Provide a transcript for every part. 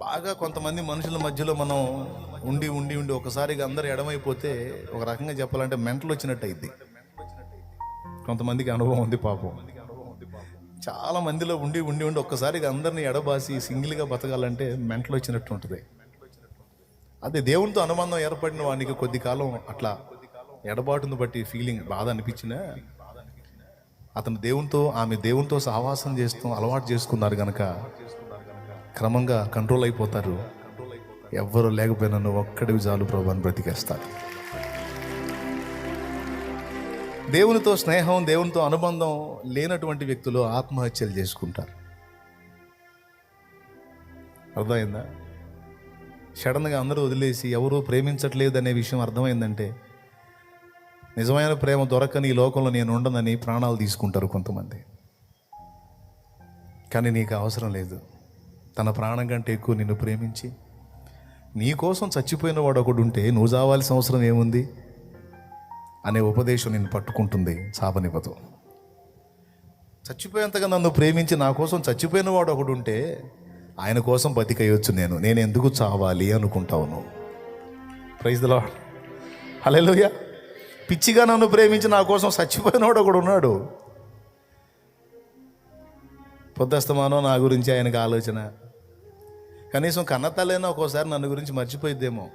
బాగా కొంతమంది మనుషుల మధ్యలో మనం ఉండి ఉండి ఉండి ఒకసారిగా అందరు ఎడమైపోతే ఒక రకంగా చెప్పాలంటే మెంటలు వచ్చినట్టు అయింది కొంతమందికి అనుభవం ఉంది పాపం. చాలా మందిలో ఉండి ఉండి ఉండి ఒక్కసారిగా అందరిని ఎడబాసి సింగిల్గా బతకాలంటే మెంటలు వచ్చినట్టు ఉంటుంది. అదే దేవునితో అనుబంధం ఏర్పడిన వానికి కొద్ది కాలం అట్లా ఎడబాటును బట్టి ఫీలింగ్ బాధ అనిపించినా అతను దేవునితో ఆమె దేవునితో సహవాసం చేస్తూ అలవాటు చేసుకున్నారు కనుక క్రమంగా కంట్రోల్ అయిపోతారు. ఎవ్వరు లేకపోయినా నువ్వు ఒక్కడివి చాలు ప్రభాని బ్రతికేస్తారు దేవునితో స్నేహం దేవునితో అనుబంధం లేనటువంటి వ్యక్తులు ఆత్మహత్యలు చేసుకుంటారు. అర్థమైందా? సడన్గా అందరూ వదిలేసి ఎవరూ ప్రేమించట్లేదు అనే విషయం అర్థమైందంటే నిజమైన ప్రేమ దొరకని ఈ లోకంలో నేను ఉండనని ప్రాణాలు తీసుకుంటారు కొంతమంది. కానీ నీకు అవసరం లేదు. తన ప్రాణం కంటే ఎక్కువ నిన్ను ప్రేమించి. నీ కోసం చచ్చిపోయిన వాడు ఒకడు ఉంటే నువ్వు చావాల్సిన అవసరం ఏముంది? అనే ఉపదేశం నిన్ను పట్టుకుంటుంది చాపనివ్వదు చచ్చిపోయేంతగా నన్ను ప్రేమించి నా కోసం చచ్చిపోయిన వాడు ఒకడు ఉంటే ఆయన కోసం బతికేయొచ్చు నేను. నేను ఎందుకు చావాలి అనుకుంటావు నువ్వు ప్రైజ్ లా హలోయ పిచ్చిగా నన్ను ప్రేమించి నా కోసం చచ్చిపోయినవాడు ఒకడు ఉన్నాడు. పొద్దస్తమానం నా గురించి ఆయనకు ఆలోచన. కనీసం కన్నతలైనా ఒక్కోసారి నన్ను గురించి మర్చిపోయిద్దేమో.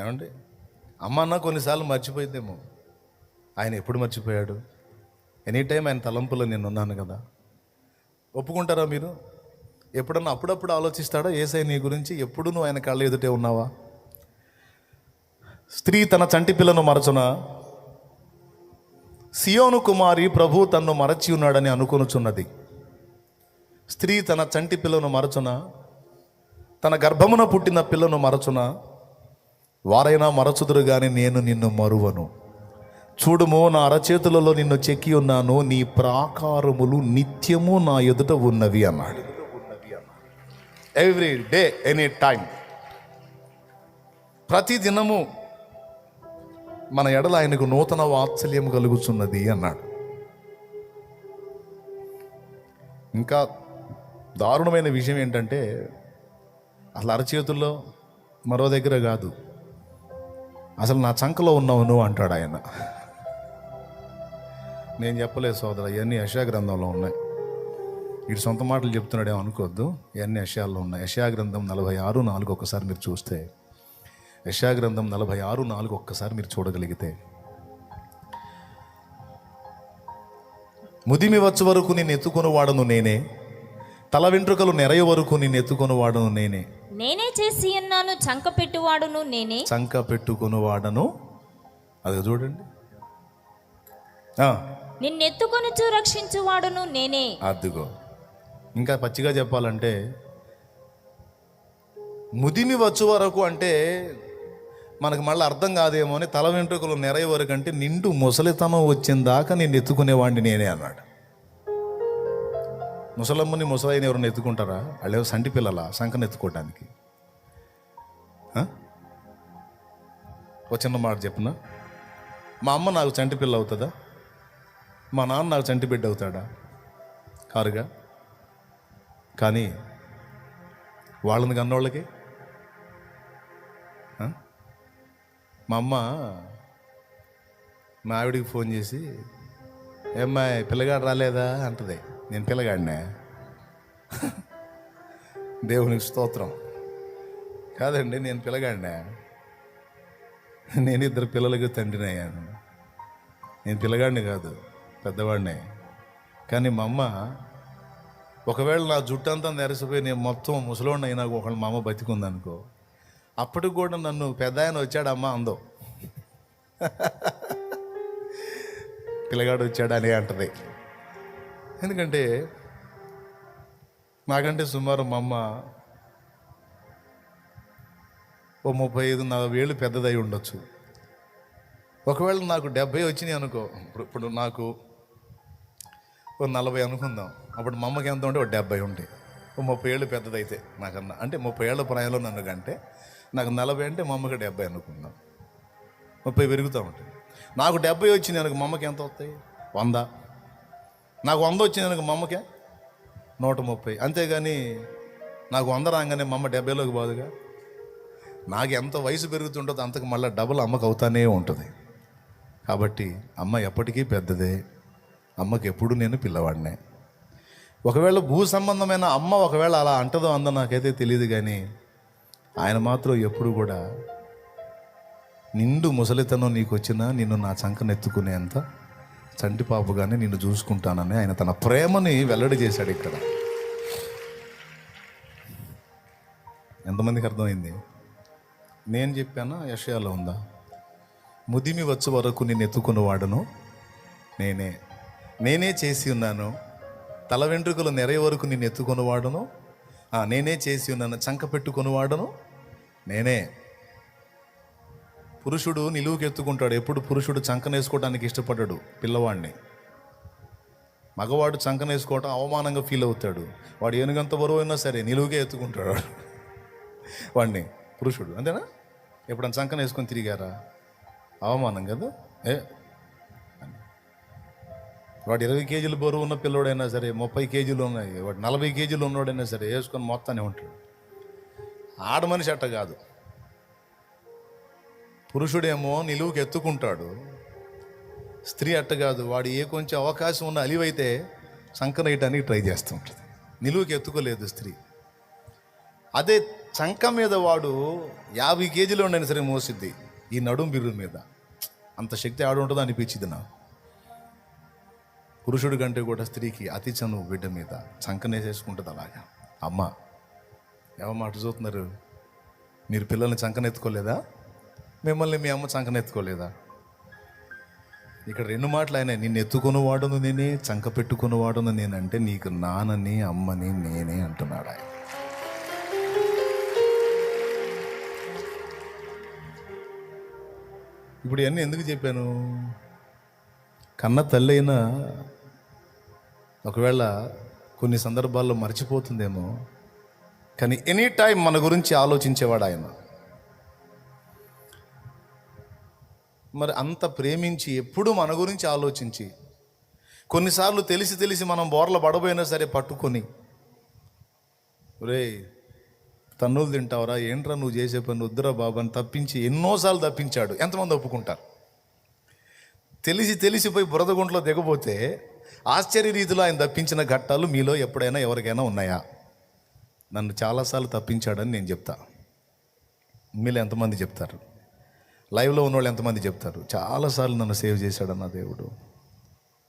ఏమండి? అమ్మ అన్న కొన్నిసార్లు మర్చిపోయిద్దేమో. ఆయన ఎప్పుడు మర్చిపోయాడు? ఎనీ టైం ఆయన తలంపులో నేను ఉన్నాను కదా. ఒప్పుకుంటారా మీరు? ఎప్పుడన్నా అప్పుడప్పుడు ఆలోచిస్తాడా? ఏసై నీ గురించి ఎప్పుడు నువ్వు ఆయన కళ్ళ ఎదుటే ఉన్నావా? స్త్రీ తన చంటి పిల్లను మరచున? సియోను కుమారి ప్రభు తన్ను మరచి ఉన్నాడని అనుకొనుచున్నది. స్త్రీ తన చంటి పిల్లను మరచున? తన గర్భమున పుట్టిన పిల్లను మరచున? వారైనా మరచుదురు గాని నేను నిన్ను మరువను. చూడుము నా అరచేతులలో నిన్ను చెక్కి ఉన్నాను నీ ప్రాకారములు నిత్యము నా ఎదుట ఉన్నవి అన్నాడు. ఎవ్రీ డే ఎనీ టైం ప్రతి దినము మన ఎడల ఆయనకు నూతన వాత్సల్యం కలుగుతున్నది అన్నాడు. ఇంకా దారుణమైన విషయం ఏంటంటే అసలు అరచేతుల్లో మరో దగ్గర కాదు. అసలు నా చంకలో ఉన్నావు నువ్వు అంటాడు ఆయన. నేను చెప్పలేదు సోదర ఇవన్నీ యశా గ్రంథంలో ఉన్నాయి. వీడు సొంత మాటలు చెప్తున్నాడేమో అనుకోవద్దు. ఇవన్నీ యశాల్లో ఉన్నాయి. యశా గ్రంథం నలభై ఆరు నాలుగు ఒక్కసారి మీరు చూస్తే యశా గ్రంథం నలభై ఆరు నాలుగు ఒక్కసారి మీరు చూడగలిగితే ముదిమి వచ్చు వరకు నేను ఎత్తుకొని వాడను నేనే తల వెంట్రుకలు నెరయ వరకు నేను ఎత్తుకొని వాడను నేనే. నేనే చేసి ఉన్నాను చంక పెట్టువాడును నేనే. చంక పెట్టుకొని వాడను అది చూడండి నిన్నెత్తుకొనుచు రక్షించువాడును నేనే. అదిగో. ఇంకా పచ్చిగా చెప్పాలంటే ముదిమి వచ్చు వరకు అంటే మనకు మళ్ళీ అర్థం కాదేమో అని తల వెంట్రుకలు నెరయ వరకు అంటే నిండు ముసలితనం వచ్చిన దాకా నేను ఎత్తుకునేవాడిని నేనే అన్నాడు. ముసలమ్మని ముసలైన ఎవరైనా ఎత్తుకుంటారా? వాళ్ళు సంటి పిల్లల? సంకన ఎత్తుకోవడానికి ఒక చిన్న మాట చెప్పిన? మా అమ్మ నాకు చంటి పిల్ల అవుతుందా? మా నాన్న నాకు చంటి బిడ్డ అవుతాడా? కారుగా? కానీ వాళ్ళని కన్నోళ్ళకి? మా అమ్మ మా ఆవిడికి ఫోన్ చేసి ఏమ్మాయి పిల్లగాడు రాలేదా? అంటది. నేను పిల్లగాడినే. దేవునికి స్తోత్రం. కాదండి నేను పిల్లగాడినే. నేను ఇద్దరు పిల్లలకి తండ్రిని అయ్యాను. నేను పిల్లగాడిని కాదు పెద్దవాడినే. కానీ మా అమ్మ ఒకవేళ నా జుట్టు అంతా నెరసిపోయి నేను మొత్తం ముసలోడిని అయినా ఒకళ్ళు మా అమ్మ బతికుందనుకో అప్పటికి కూడా నన్ను పెద్ద ఆయన వచ్చాడమ్మా అందో. పిల్లగాడు వచ్చాడని అంటది. ఎందుకంటే నాకంటే సుమారు మా అమ్మ ఓ ముప్పై ఐదు నలభై ఏళ్ళు పెద్దదై ఉండొచ్చు. ఒకవేళ నాకు డెబ్బై వచ్చినాయి అనుకో ఇప్పుడు ఇప్పుడు నాకు ఓ నలభై అనుకుందాం. అప్పుడు మా అమ్మకి ఎంత ఉంటే ఒక డెబ్బై ఉంటాయి ఓ ముప్పై ఏళ్ళు పెద్దదైతే నాకన్నా. అంటే ముప్పై ఏళ్ళ ప్రాయంలో నన్ను కంటే నాకు నలభై అంటే మా అమ్మకి డెబ్బై అనుకుందాం. ముప్పై పెరుగుతూ ఉంటాయి నాకు డెబ్బై వచ్చింది అనుకో మా అమ్మకి ఎంత వస్తాయి? వంద. నాకు వంద వచ్చింది అనుకో మా అమ్మకే నూట ముప్పై. అంతేగాని నాకు వంద రాగానే మా అమ్మ డెబ్బైలోకి బాదుగా. నాకు ఎంత వయసు పెరుగుతుంటుందో అంతకు మళ్ళీ డబుల్ అమ్మకు అవుతానే ఉంటుంది. కాబట్టి అమ్మ ఎప్పటికీ పెద్దదే. అమ్మకి ఎప్పుడు నేను పిల్లవాడినే. ఒకవేళ భూ సంబంధమైన అమ్మ ఒకవేళ అలా అంటదో అందో నాకైతే తెలియదు కానీ ఆయన మాత్రం ఎప్పుడు కూడా నిండు ముసలితనం నీకు వచ్చినా నిన్ను నా చంకనెత్తుకునేంత చంటిపాపుగానే నిన్ను చూసుకుంటానని ఆయన తన ప్రేమని వెల్లడి చేశాడు ఇక్కడ. ఎంతమందికి అర్థమైంది? నేను చెప్పానా? యషయాలో ఉందా? ముదిమి వచ్చే వరకు నేను ఎత్తుకున్నవాడను నేనే. నేనే చేసి ఉన్నాను. తల వెంట్రుకలు నెరయ వరకు నేను ఎత్తుకున్నవాడను నేనే చేసి ఉన్నాను. చంక పెట్టుకున్నవాడను నేనే. పురుషుడు నిలువుకెత్తుకుంటాడు. ఎప్పుడు పురుషుడు చంకనేసుకోవడానికి ఇష్టపడ్డాడు పిల్లవాడిని. మగవాడు చంకనేసుకోవటం అవమానంగా ఫీల్ అవుతాడు. వాడు ఏనుగంత బరువు అయినా సరే నిలువుకే ఎత్తుకుంటాడు వాడు. వాడిని పురుషుడు. అంతేనా? ఎప్పుడన్నా చంకన వేసుకొని తిరిగారా? అవమానం కదా? ఏ? వాడు ఇరవై కేజీలు బరువు ఉన్న పిల్లోడైనా సరే ముప్పై కేజీలు ఉన్నాయి. వాడు నలభై కేజీలు ఉన్నోడైనా సరే వేసుకొని మొత్తాన్ని ఉంటాడు. ఆడ మనిషి అట్ట కాదు. పురుషుడేమో నిలువుకి ఎత్తుకుంటాడు. స్త్రీ అట్ట కాదు వాడు ఏ కొంచెం అవకాశం ఉన్న అలివైతే సంకన వేయటానికి ట్రై చేస్తుంటుంది నిలువుకి ఎత్తుకోలేదు స్త్రీ. అదే చంక మీద వాడు యాభై కేజీలు ఉండని సరే మోసిద్ది ఈ నడుం బిర్రు మీద. అంత శక్తి ఆడు అనిపించింది నాకు. పురుషుడి కంటే కూడా స్త్రీకి అతి చనువు బిడ్డ మీద చంకనేసేసుకుంటుంది అలాగా. అమ్మ ఎవరు మాట చూస్తున్నారు? మీరు పిల్లల్ని చంకనెత్తుకోలేదా? మిమ్మల్ని మీ అమ్మ చంకనెత్తుకోలేదా ఇక్కడ రెండు మాటలు ఆయన నిన్ను ఎత్తుకునేవాడును నేనే చంక పెట్టుకునేవాడును నేనంటే నీకు నాన్నని అమ్మని నేనే అంటున్నాడు ఆయన. ఇప్పుడు ఇవన్నీ ఎందుకు చెప్పాను? కన్న తల్లి అయినా ఒకవేళ కొన్ని సందర్భాల్లో మర్చిపోతుందేమో కానీ ఎనీ టైం మన గురించి ఆలోచించేవాడు ఆయన. మరి అంత ప్రేమించి ఎప్పుడు మన గురించి ఆలోచించి కొన్నిసార్లు తెలిసి తెలిసి మనం బోర్ల పడబోయినా సరే పట్టుకొని రే తన్నులు తింటావరా ఏంట్రా నువ్వు చేసే పని వద్దురా బాబు అని తప్పించి ఎన్నోసార్లు తప్పించాడు. ఎంతమంది ఒప్పుకుంటారు? తెలిసి తెలిసిపోయి బురదగుంట్లో దిగబోతే ఆశ్చర్య రీతిలో ఆయన తప్పించిన ఘట్టాలు మీలో ఎప్పుడైనా ఎవరికైనా ఉన్నాయా? నన్ను చాలాసార్లు తప్పించాడని నేను చెప్తా. మీలో ఎంతమంది చెప్తారు? లైవ్లో ఉన్నవాళ్ళు ఎంతమంది చెప్తారు? చాలాసార్లు నన్ను సేవ్ చేశాడన్న దేవుడు.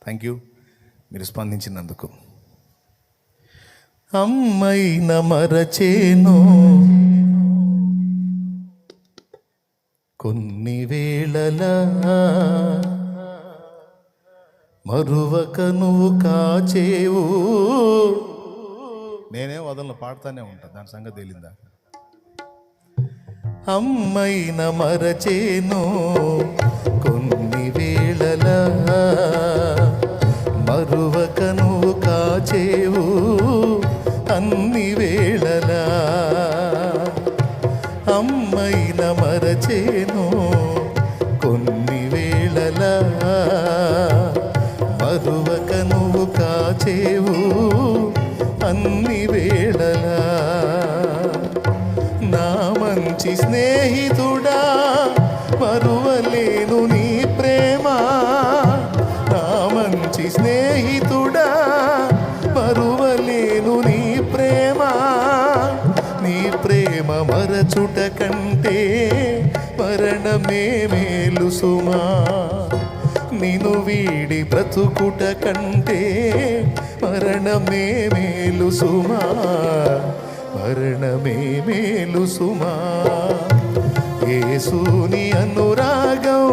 థ్యాంక్ యూ మీరు స్పందించినందుకు. అమ్మైన మరచేను. కొన్ని వేళల మరువక నువ్వు కాచేవు. నేనే వదలను పాడుతానే ఉంటా. దాని సంగతి తేలిందా? అమ్మైన మరచేను కొన్ని వేళల మరువక నువ్వు కాచేవు అన్ని వేళల. అమ్మైన మరచేను మంచి స్నేహితుడా మరువలేను నీ ప్రేమ. నా మంచి స్నేహితుడా మరువలేను నీ ప్రేమ. నీ ప్రేమ మరచుట కంటే మరణమే మేలు సుమా. నిను వీడి బ్రతుకుట కంటే మరణమే మేలు సుమా. మరణమే మేలు సుమా యేసుని అనురాగం